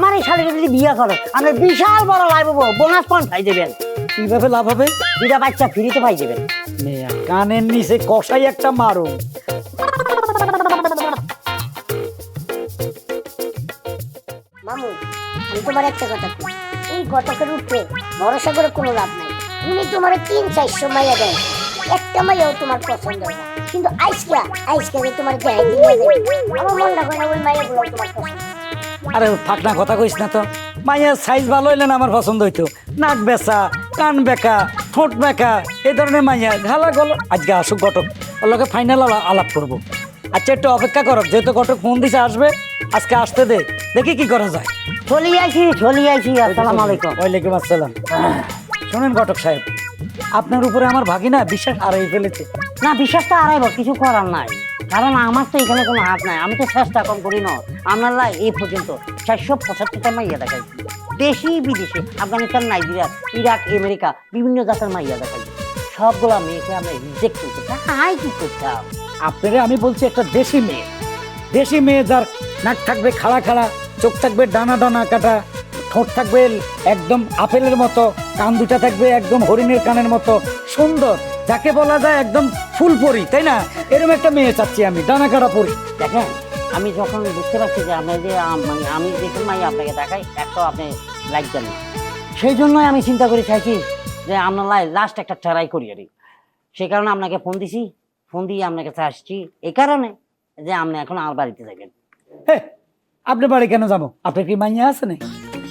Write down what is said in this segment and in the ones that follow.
আমার এই শালিকে যদি বিয়ে করো আমরা বিশাল বড় লাইভ হব বোনাস পয়েন্ট পাই দেবেন। কীভাবে লাভ হবে? দুটা বাচ্চা ফ্রিতে পাই দেবেন। মেয়া কানের নিচে কষাই একটা মারো। মামু আমি তোমার একটা কথা কই। এই ঘটকের উপরে ভরসা করে কোনো লাভ নাই। উনি তোমার তিন চারশো মাইয়া দেন একটা মাইয়াও তোমার পছন্দ না। কিন্তু আইসকা আইসকা যে তোমার দেয় দিয়ে আমার মনটা করে ওই মাইয়াগুলো তোমার পছন্দ। আরে ফাঁকনা কথা কইস না তো। মাইয়ার সাইজ ভালো হইলে না আমার পছন্দ হইতো। নাক বেচা কান বেকা ঠোঁট বেকা এই ধরনের মাইয়া ঘালা গল আজকে আসুক ঘটক। ওর লোকে ফাইনাল আলাপ করব। আচ্ছা একটু অপেক্ষা করো যেহেতু ঘটক ফোন দিছে আসবে আজকে আসতে দে। দেখি কি করা যায়। চলি আইছি চলি আইছি আসসালামু আলাইকুম। ওয়ালাইকুম আসসালাম। শুনেন ঘটক সাহেব আপনার উপরে আমার ভাগিনা বিশ্বাস হারাই ফেলেছে। না, বিশ্বাস তো আড়াইব কিছু করার নাই। কারণ আমার তো এখানে কোনো হাত নাই। আমি তো চেষ্টা কম করি না। আমার লাই এই পর্যন্ত চারশো পঁচাত্তরটা মাইয়া দেখাইছি। দেশি, বিদেশি, আফগানিস্তান, নাইজেরিয়া, ইরাক, আমেরিকা, বিভিন্ন জাতের মাইয়া দেখাইছি। সবগুলা মেয়েকে আমরা রিজেক্ট করছি। তাই কি করতাম? আপনারে আমি বলছি, একটা দেশি মেয়ে। দেশি মেয়ে যার নাক থাকবে খাড়া খাড়া, চোখ থাকবে ডানা ডানা কাটা, ঠোঁট থাকবে একদম আপেলের মতো, কান দুটা থাকবে একদম হরিণের কানের মতো, সুন্দর। যাকে বলা যায় একদম ফুল পরি তাই না? এরকম একটা মেয়ে চাচ্ছি আমি ডানা কাটা পরি। দেখেন আমি যখন বুঝতে পারছি যে আপনি যে আম- মানে আমি দেখুন মাই আপনাকে দেখাই একটা আপনি লাইক দেন না। সেই জন্যই আমি চিন্তা করে চাইছি যে আপনার লাই লাস্ট একটা ট্রাই করি আর কি। সেই কারণে আপনাকে ফোন দিছি ফোন দিয়ে আপনার কাছে আসছি। এই কারণে যে আপনি এখন আমার বাড়িতে যাবেন হে আপনি বাড়ি কেন যাব? আপনার কি মাইয়া আছে না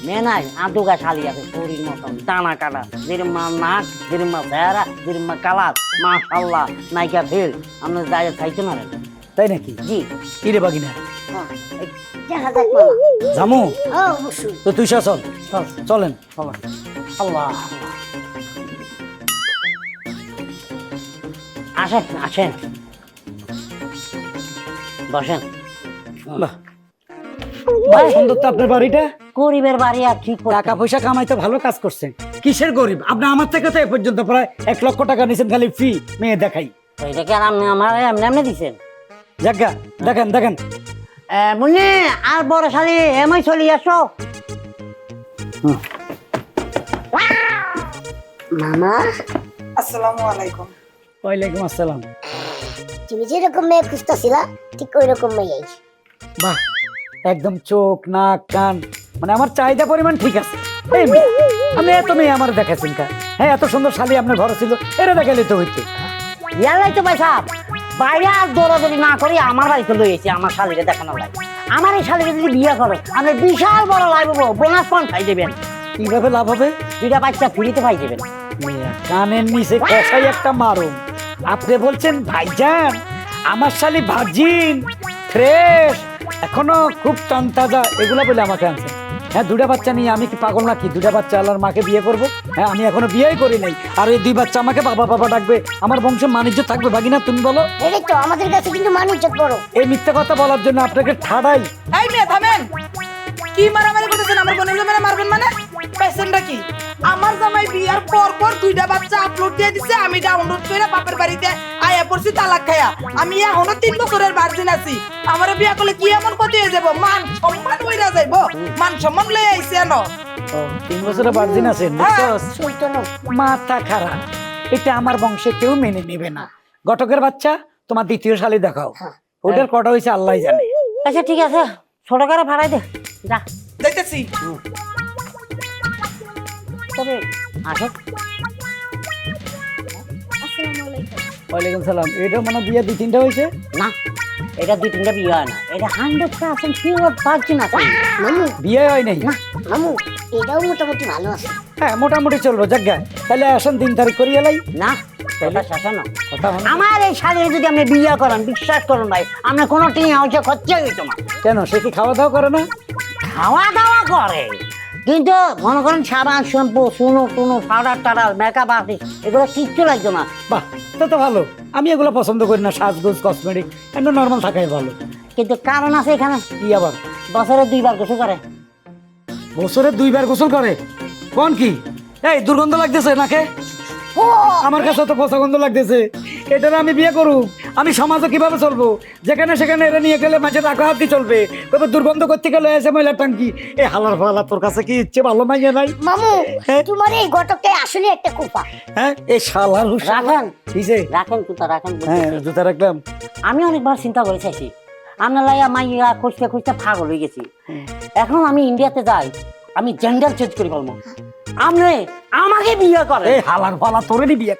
মেয়ে নাই আদুগা শালি আছে শরীর মতন দানা কাটা। যেরমা নাক যেরমা চেহারা যেরমা কালার মাশাল্লাহ নাইকা ফেল আপনার দায় চাইতে না তাই নাকি? জি। কি রে বাগিনা? হ্যাঁ, জামু? তো তুই চল চল চলেন। আল্লাহ আসেন আসেন। বসেন। বাহ, সুন্দর তো আপনার বাড়িটা। গরিবের বাড়ি আর কি টাকা পয়সা কামাইতে ভালো কাজ করছেন কিসের গরিব? আপনি আমার থেকে তো এ পর্যন্ত প্রায় এক লক্ষ টাকা নিয়েছেন খালি ফি মেয়ে দেখাই। তো এটা কি আর আপনি আমার এমনি এমনি দিছেন? জাগা দেখেন দেখেন। মুন্নি আর বড় শালি এমই চলি আসো। মামা? আসসালামু আলাইকুম। ওয়ালাইকুম আসসালাম। তুমি যেরকম মেয়ে খুঁজতেছিলা ঠিক ওই রকম মেয়ে আইছে। বাহ একদম চোখ নাক কান। মানে আমার চাহিদা পরিমাণ ঠিক আছে। আমি এত মেয়ে আমার দেখাচ্ছেন কা হ্যাঁ এত সুন্দর শালি আপনার ঘরে ছিল এরা দেখালে তো হইতে। ইয়ালাই তো পয়সা বাইরে আর দৌড়াদৌড়ি না করি আমার বাড়িতে লই এসেছি আমার শালিকে দেখানো লাই আমার এই শালিকে যদি বিয়ে করো আপনি বিশাল বড় লাইভ হব বোনাস পাই দেবেন কীভাবে লাভ হবে? দুইটা বাচ্চা ফ্রিতে পাই দেবেন কানের নিচে কষাই একটা মারুম। আপনি বলছেন ভাইজান আমার শালি ভাজিন ফ্রেশ এখনও খুব তন্তাজা। এগুলা বলে আমাকে আনছে হ্যাঁ দুটা বাচ্চা নিয়ে আমি কি পাগল নাকি? দুটা বাচ্চা আল্লাহর মাকে বিয়ে করব? হ্যাঁ আমি এখনও বিয়েই করি নাই। আর এই দুই বাচ্চা আমাকে বাবা বাবা ডাকবে। আমার বংশ মানুষ থাকবে ভাগিনা তুমি বলো? এটাই তো আমাদের কাছে কিন্তু মানুষ বড়। এই মিথ্যা কথা বলার জন্য আপনাকে ঠাড়াই। এই মেয়ে থামেন! কি মারামারি করতেছেন? আমার বোনের জামাই মারবেন মানে? পেশেন্টটা কি? আমার পর পর দুইটা বাচ্চা আপলোড দিয়ে দিছে আমি ডাউনলোড করে বাপের বাড়িতে আয়া পড়ছি তালাক খায়া। আমি এখনও তিন বছরের ভার্জিন আছি। আমার বিয়া করলে কি এমন ক্ষতি হয়ে যাব? মান সম্মান হইরা যাইব? মান সম্মান লয়ে আইছে এন। তিন বছরে বার্জিন আছেন? মাথা খারাপ। এটা আমার বংশে কেউ মেনে নেবে না। ঘটকের বাচ্চা তোমার দ্বিতীয় শালি দেখাও। হ্যাঁ। ওটার কটা হয়েছে আল্লাহ জানে। আচ্ছা ঠিক আছে। ছোট করে ভাড়াই দে। যা। দেখতেছি তবে আসো। ওয়ালাইকুম সালাম। এটা মনে বিয়ে দুই তিনটা হয়েছে? না এটা দুই তিনটা বিয়ে হয় না। এটা হান্ড্রেড পার্সেন্ট পিওর ভার্জিন আছে। মামু। বিয়ে হয় নাই? না মামু এটাও মোটামুটি ভালো আছে। হ্যাঁ মোটামুটি চলবো জায়গা তাহলে আসেন তিন তারিখ করি এলাই না কথা মানে আমার এই শাড়ি যদি আপনি বিয়ে করেন বিশ্বাস করুন ভাই আপনার কোনো টিয়া হচ্ছে খরচা হইতো না। কেন সে কি খাওয়া দাওয়া করে না? খাওয়া দাওয়া করে। কিন্তু মনে করেন সাবান শ্যাম্পু সুনো টুনো পাউডার টাডার মেকআপ আর্টিস্ট এগুলো কিচ্ছু লাগতো না। বাহ তো তো ভালো। আমি এগুলো পছন্দ করি না সাজগোজ কসমেটিক এমনি নর্মাল থাকাই ভালো। কিন্তু কারণ আছে এখানে। কি আবার? বছরে দুইবার গোসল করে। বছরে দুইবার গোসল করে? কোন কি? এই দুর্গন্ধ লাগতেছে নাকে? আমার কাছে তো পছন্দ লাগতেছে। এটার আমি বিয়ে করুক আমি সমাজে কীভাবে চলবো? যেখানে সেখানে এরা নিয়ে গেলে মাঝে টাকা হাতি চলবে। তবে দুর্গন্ধ করতে গেলে এসে মহিলা টাঙ্কি এ হালার ফালা তোর কাছে কি ইচ্ছে ভালো মাইয়া নাই? মামু? তোমার এই ঘটকটাই আসলে একটা কুপা হ্যাঁ এ শালার রাখেন। কিসে রাখেন কুতা রাখেন হ্যাঁ। জুতা রাখলাম। আমি অনেকবার চিন্তা করে চাইছি আমরা লাইয়া মাইয়া খুঁজতে খুঁজতে পাগল হয়ে গেছি। এখন আমি ইন্ডিয়াতে যাই আমি জেন্ডার চেঞ্জ করে ফেলব। আপনি আমাকে বিয়ে করে এই হালার ফালা তোরে নিবি এক